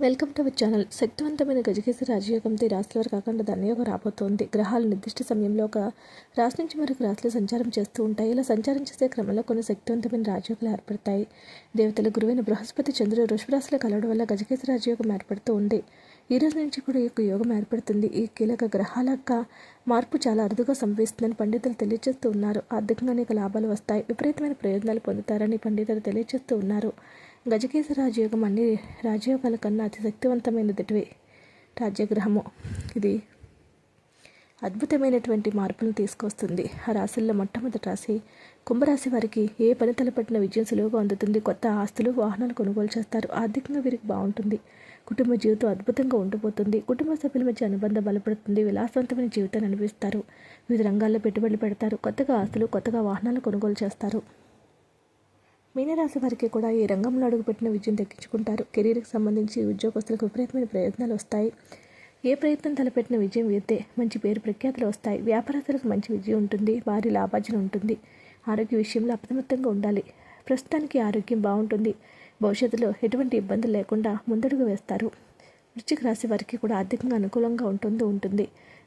Welcome to our channel. శక్తివంతమైన గజకేసరి రాజయోగంతో ఈ రాశుల వారికి కాకుండా ధనయోగం రాబోతోంది. గ్రహాలు నిర్దిష్ట సమయంలో ఒక రాశి నుంచి మరొక రాశిలో సంచారం చేస్తూ ఉంటాయి. ఇలా సంచారం చేసే క్రమంలో కొన్ని శక్తివంతమైన రాజయోగాలు ఏర్పడతాయి. దేవతల గురువైన బృహస్పతి చంద్రుడు వృషభరాశిలో కలవడం వల్ల గజకేసరి రాజయోగం ఏర్పడుతూ ఉంది. ఈ రోజు నుంచి కూడా ఈ యొక్క యోగం ఏర్పడుతుంది. ఈ కీలక గ్రహాల యొక్క మార్పు చాలా అరుదుగా సంభవిస్తుందని పండితులు తెలియజేస్తూ ఉన్నారు. ఆర్థికంగా అనేక లాభాలు వస్తాయి. విపరీతమైన ప్రయోజనాలు పొందుతారని పండితులు తెలియజేస్తూ ఉన్నారు. గజకేశ రాజయోగం అన్ని రాజయోగాల కన్నా అతి శక్తివంతమైనదిటివి రాజ్యగ్రహము. ఇది అద్భుతమైనటువంటి మార్పులను తీసుకొస్తుంది ఆ రాశుల్లో మొట్టమొదటి రాశి కుంభరాశి వారికి ఏ పని తలపెట్టిన విజయం సులువుగా అందుతుంది. కొత్త ఆస్తులు వాహనాలు కొనుగోలు చేస్తారు. ఆర్థికంగా వీరికి బాగుంటుంది. కుటుంబ జీవితం అద్భుతంగా ఉండిపోతుంది. కుటుంబ సభ్యుల మధ్య అనుబంధం బలపడుతుంది. విలాసవంతమైన జీవితాన్ని అనిపిస్తారు వివిధ రంగాల్లో పెట్టుబడులు పెడతారు. కొత్తగా ఆస్తులు కొత్తగా వాహనాలు కొనుగోలు చేస్తారు. మీనరాశి వారికి కూడా ఈ రంగంలో అడుగుపెట్టిన విజయం దక్కించుకుంటారు. కెరీర్కి సంబంధించి ఉద్యోగస్తులకు విపరీతమైన ప్రయత్నాలు వస్తాయి. ఏ ప్రయత్నం తలపెట్టిన విజయం వీరితే మంచి పేరు ప్రఖ్యాతులు వస్తాయి. వ్యాపారస్తులకు మంచి విజయం ఉంటుంది. భారీ లాభార్జన ఉంటుంది. ఆరోగ్య విషయంలో అప్రమత్తంగా ఉండాలి. ప్రస్తుతానికి ఆరోగ్యం బాగుంటుంది. భవిష్యత్తులో ఎటువంటి ఇబ్బందులు లేకుండా ముందడుగు వేస్తారు. వృశ్చిక రాశి వారికి కూడా ఆర్థికంగా అనుకూలంగా ఉంటుందో ఉంటుంది.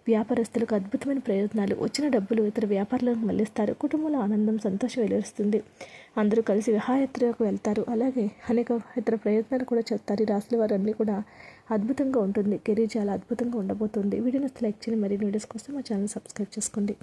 వ్యాపారస్తులకు అద్భుతమైన ప్రయోజనాలు. వచ్చిన డబ్బులు ఇతర వ్యాపారాలకు మళ్ళిస్తారు. కుటుంబంలో ఆనందం సంతోషం వెలువరుస్తుంది. అందరూ కలిసి విహాయాత్రకు వెళ్తారు. అలాగే అనేక ఇతర ప్రయత్నాలు కూడా చేస్తారు. ఈ రాశుల వారు అన్నీ కూడా అద్భుతంగా ఉంటుంది. కెరీర్ చాలా అద్భుతంగా ఉండబోతుంది. వీడియోని లైక్ చేయండి. మరిన్ని వీడియోస్ కోసం మా ఛానల్ సబ్స్క్రైబ్ చేసుకోండి.